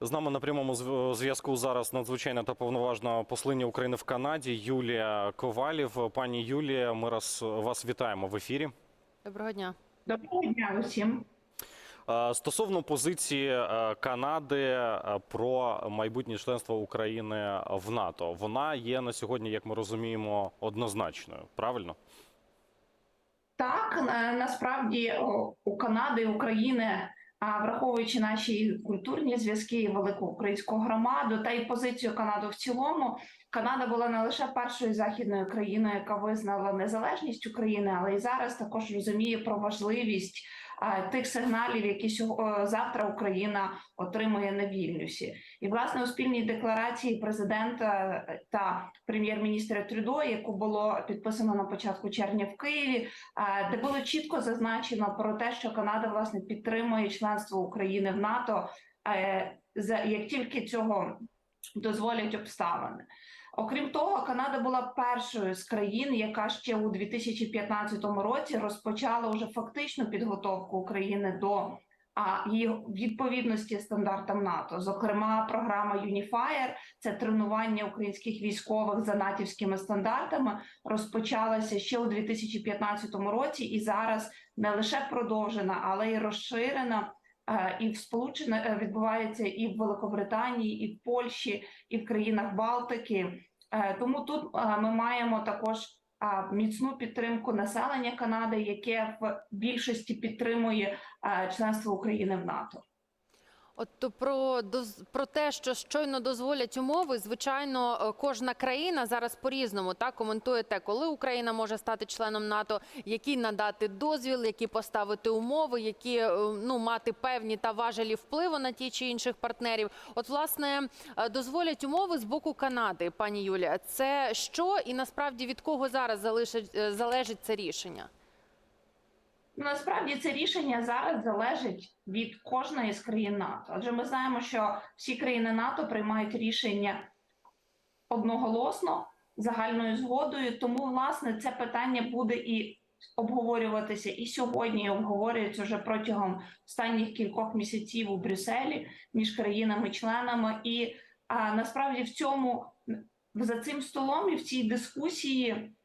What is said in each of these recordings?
З нами на прямому зв'язку зараз надзвичайна та повноважна послиня України в Канаді Юлія Ковалів. Пані Юлія, ми раз вас вітаємо в ефірі. Доброго дня. Доброго дня усім. Е, Стосовно позиції е, Канади е, про майбутнє членство України в НАТО, вона є на сьогодні, як ми розуміємо, однозначною. Правильно? Так, насправді у Канади України, враховуючи наші культурні зв'язки велику українську громаду, та й позицію Канади в цілому, Канада була не лише першою західною країною, яка визнала незалежність України, але й зараз також розуміє про важливість тих сигналів, які сього- завтра Україна отримує на Вільнюсі. І власне у спільній декларації президента е, та прем'єр-міністра Трюдо, яку було підписано на початку червня в Києві, е, де було чітко зазначено про те, що Канада власне підтримує членство України в НАТО, е, як тільки цього дозволять обставини. Окрім того, Канада була першою з країн, яка ще у 2015 році розпочала уже фактичну підготовку України до а, її відповідності стандартам НАТО. Зокрема, програма Unifier – це тренування українських військових за натівськими стандартами, розпочалася ще у 2015 році, і зараз не лише продовжена, але й розширена. Е, І в Сполучених е, відбувається і в Великобританії, і в Польщі, і в країнах Балтики. Е, Тому тут ми маємо також міцну підтримку населення Канади, яке в більшості підтримує членство України в НАТО. От про про те, що щойно дозволять умови, звичайно, е, кожна країна зараз по-різному так коментує те, коли Україна може стати членом НАТО, які надати дозвіл, які поставити умови, які е, ну мати певні та важелі впливу на ті чи інших партнерів. От, власне, е, дозволять умови з боку Канади, пані Юлія. Це що і насправді від кого зараз залишить е, залежить це рішення? Насправді це рішення зараз залежить від кожної з країн НАТО. Адже ми знаємо, що всі країни НАТО приймають рішення одноголосно загальною згодою. Тому, власне, це питання буде і обговорюватися і сьогодні, і обговорюється вже протягом останніх кількох місяців у Брюсселі між країнами-членами. І а, насправді в цьому за цим столом і в цій дискусії.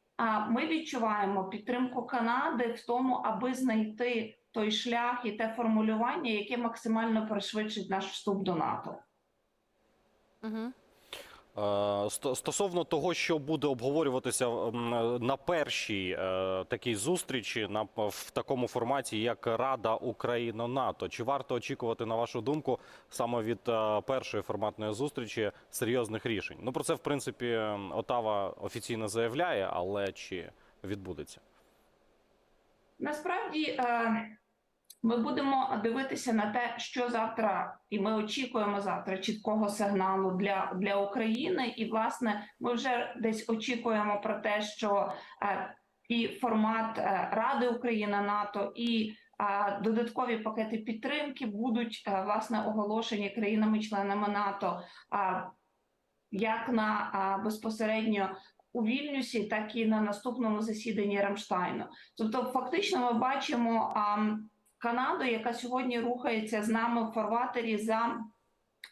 Ми відчуваємо підтримку Канади в тому, аби знайти той шлях і те формулювання, яке максимально пришвидшить наш вступ до НАТО. Угу. Е, сто- Стосовно того, що буде обговорюватися на першій е, такій зустрічі, на в такому форматі, як Рада Україна НАТО, чи варто очікувати, на вашу думку, саме від е, першої форматної зустрічі серйозних рішень? Ну про це в принципі Отава офіційно заявляє, але чи відбудеться? Насправді ми будемо дивитися на те, що завтра, і ми очікуємо завтра чіткого сигналу для, для України. І власне ми вже десь очікуємо про те, що е, і формат е, Ради Україна НАТО і е, додаткові пакети підтримки будуть е, власне оголошені країнами-членами НАТО. е, як на а, безпосередньо у Вільнюсі, так і на наступному засіданні Рамштайну. Тобто, фактично, ми бачимо а, Канаду, яка сьогодні рухається з нами в фарватері за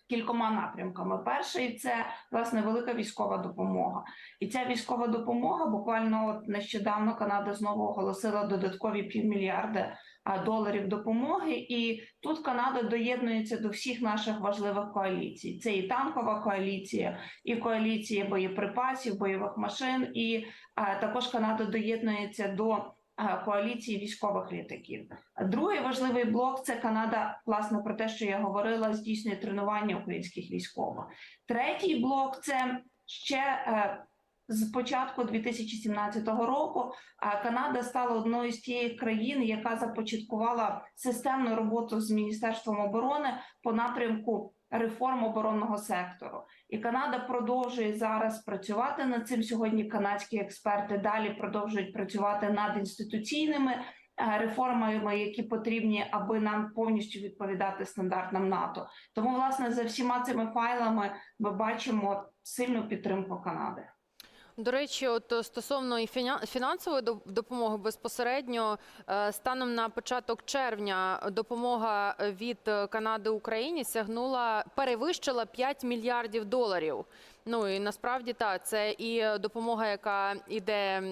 кількома напрямками. Перший це власне велика військова допомога, і ця військова допомога буквально от нещодавно Канада знову оголосила додаткові півмільярда доларів допомоги. І тут Канада доєднується до всіх наших важливих коаліцій. Це і танкова коаліція, і коаліція боєприпасів, бойових машин, і також Канада доєднується до коаліції військових літаків. Другий важливий блок це Канада, власне, про те, що я говорила, здійснює тренування українських військових. Третій блок це ще. е, З початку 2017 року Канада стала одною з тієї країн, яка започаткувала системну роботу з міністерством оборони по напрямку реформ оборонного сектору. І Канада продовжує зараз працювати над цим. Сьогодні канадські експерти далі продовжують працювати над інституційними е, реформами, які потрібні, аби нам повністю відповідати стандартам НАТО. Тому, власне, за всіма цими файлами ми бачимо сильну підтримку Канади. До речі, от е, стосовно і фінансової до- допомоги безпосередньо е, станом на початок червня допомога від Канади Україні сягнула перевищила 5 мільярдів доларів. Ну і насправді так, це і допомога, яка йде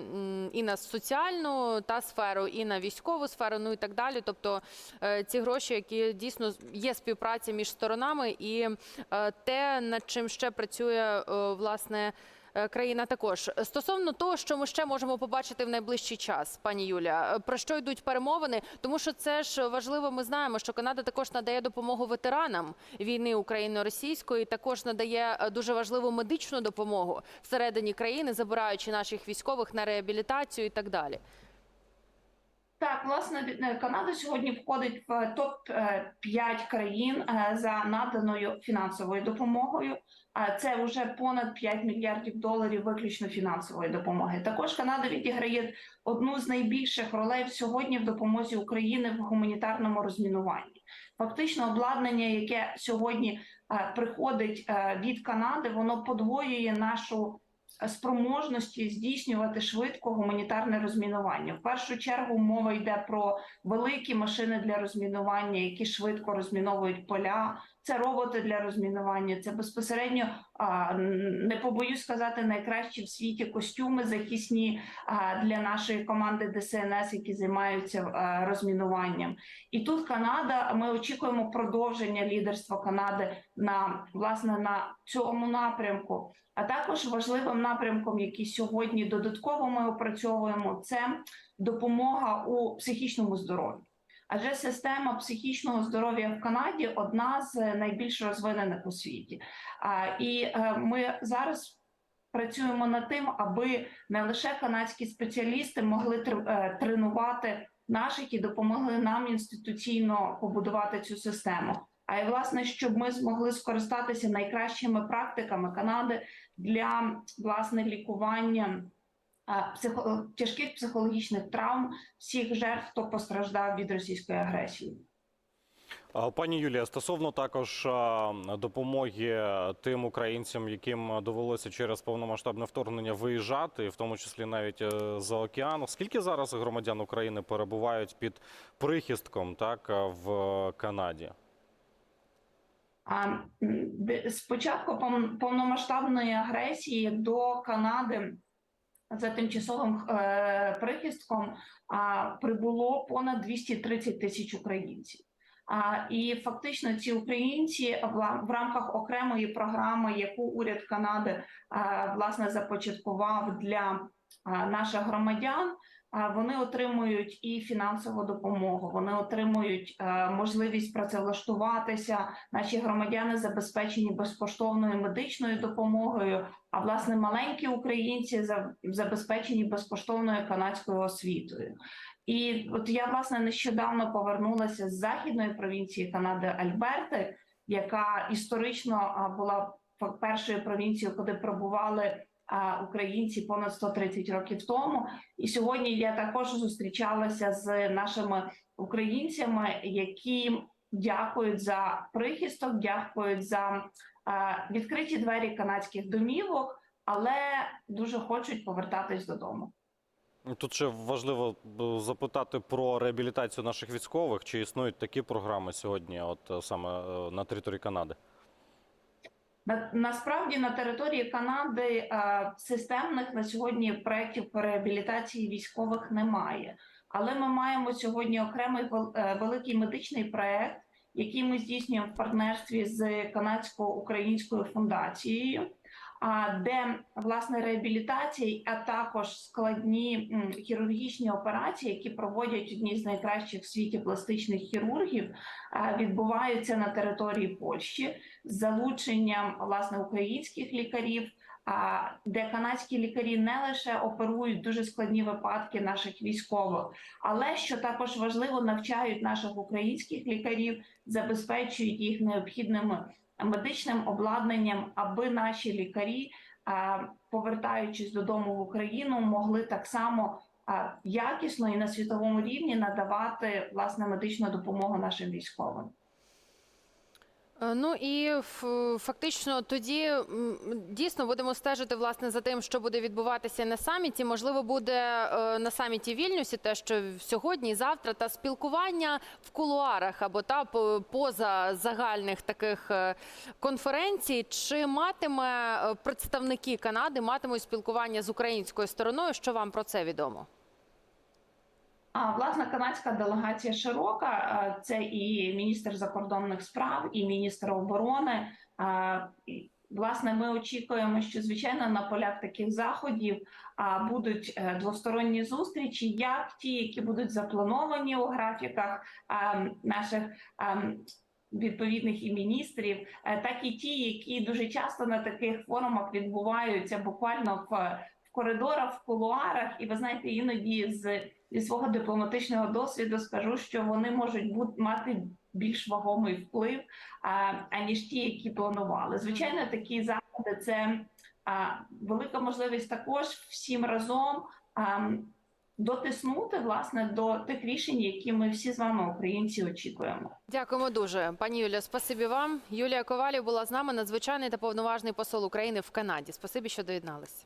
і на соціальну та сферу, і на військову сферу, ну і так далі. Тобто е, ці гроші, які дійсно є співпраця між сторонами, і те, над чим ще працює власне. Е, Країна також стосовно того, що ми ще можемо побачити в найближчий час, пані Юля, е, про що йдуть перемовини? Тому що це ж важливо. Ми знаємо, що Канада також надає допомогу ветеранам війни україно-російської. Також надає е, дуже важливу медичну допомогу всередині країни, забираючи наших військових на реабілітацію і так далі. Так, власне, е, Канада сьогодні входить в топ 5 країн е, за наданою фінансовою допомогою. Це вже понад 5 мільярдів доларів виключно фінансової допомоги. Також Канада відіграє одну з найбільших ролей сьогодні в допомозі України в гуманітарному розмінуванні. Фактично, обладнання, яке сьогодні е, приходить від Канади, воно подвоює нашу спроможності здійснювати швидко гуманітарне розмінування. В першу чергу мова йде про великі машини для розмінування, які швидко розміновують поля. Це роботи для розмінування. Це безпосередньо не побоюсь сказати найкращі в світі костюми захисні для нашої команди ДСНС, які займаються розмінуванням. І тут Канада. Ми очікуємо продовження лідерства Канади на власне на цьому напрямку. А також важливим напрямком, який сьогодні додатково ми опрацьовуємо, це допомога у психічному здоров'ї. Адже система психічного здоров'я в Канаді одна з найбільш розвинених у світі. І е, ми зараз працюємо над тим, аби не лише канадські спеціалісти могли е, тренувати наших і допомогли нам інституційно побудувати цю систему. А й власне, щоб ми змогли скористатися найкращими практиками Канади для власне лікування психо- тяжких психологічних травм всіх жертв, хто постраждав від російської агресії. Пані Юлія, стосовно також допомоги тим українцям, яким довелося через повномасштабне вторгнення виїжджати, в тому числі навіть е, за океану. Скільки зараз громадян України перебувають під прихистком так в Канаді? А м, де- з початку пов- повномасштабної агресії до Канади за тимчасовим е, прихистком а, прибуло понад 230 тисяч українців. А, і фактично ці українці в, рамках окремої програми, яку уряд Канади а, власне започаткував для а, наших громадян. Вони отримують і фінансову допомогу, вони отримують е, можливість працевлаштуватися. Наші громадяни забезпечені безкоштовною медичною допомогою. А власне маленькі українці забезпечені безкоштовною канадською освітою. І от я власне нещодавно повернулася з західної провінції Канади Альберти, яка історично була першою провінцією, куди пробували українці понад 130 років тому. І сьогодні я також зустрічалася з нашими українцями, які дякують за прихисток, дякують за відкриті двері канадських домівок, але дуже хочуть повертатись додому. Тут ще важливо е, запитати про реабілітацію наших військових. Чи існують такі програми сьогодні, от е, саме е, на території Канади? На, насправді на території Канади е, системних на сьогодні проєктів по реабілітації військових немає. Але ми маємо сьогодні окремий е, великий медичний проєкт, який ми здійснюємо в партнерстві з канадсько-українською фундацією. Де власне реабілітація, а також складні хірургічні операції, які проводять одні з найкращих в світі пластичних хірургів, е, відбуваються на території Польщі з залученням власне українських лікарів. Де канадські лікарі не лише оперують дуже складні випадки наших військових, але що також важливо, навчають наших українських лікарів, забезпечують їх необхідним медичним обладнанням, аби наші лікарі, повертаючись додому в Україну, могли так само якісно і на світовому рівні надавати власне медичну допомогу нашим військовим. Е, Ну і фактично тоді дійсно будемо стежити власне за тим, що буде відбуватися на саміті. Можливо, буде е, на саміті Вільнюсі, те, що сьогодні завтра, та спілкування в кулуарах або та по- поза загальних таких е, конференцій. Чи матиме представники Канади матимуть спілкування з українською стороною? Що вам про це відомо? А власне канадська делегація широка. Це і міністр закордонних справ, і міністр оборони. Власне, ми очікуємо, що звичайно на полях таких заходів будуть е, двосторонні зустрічі, як ті, які будуть заплановані у графіках наших відповідних і міністрів, е, так і ті, які дуже часто на таких форумах відбуваються буквально в коридорах, в кулуарах. І ви знаєте, іноді з зі свого дипломатичного досвіду скажу, що вони можуть бути мати більш вагомий вплив а, аніж ті, які планували. Звичайно, такі заходи це а, велика можливість також всім разом а, дотиснути власне до тих рішень, які ми всі з вами, українці, очікуємо. Дякуємо дуже, пані Юлія. Спасибі вам. Юлія Ковалів була з нами, надзвичайний та повноважний посол України в Канаді. Спасибі, що доєдналися.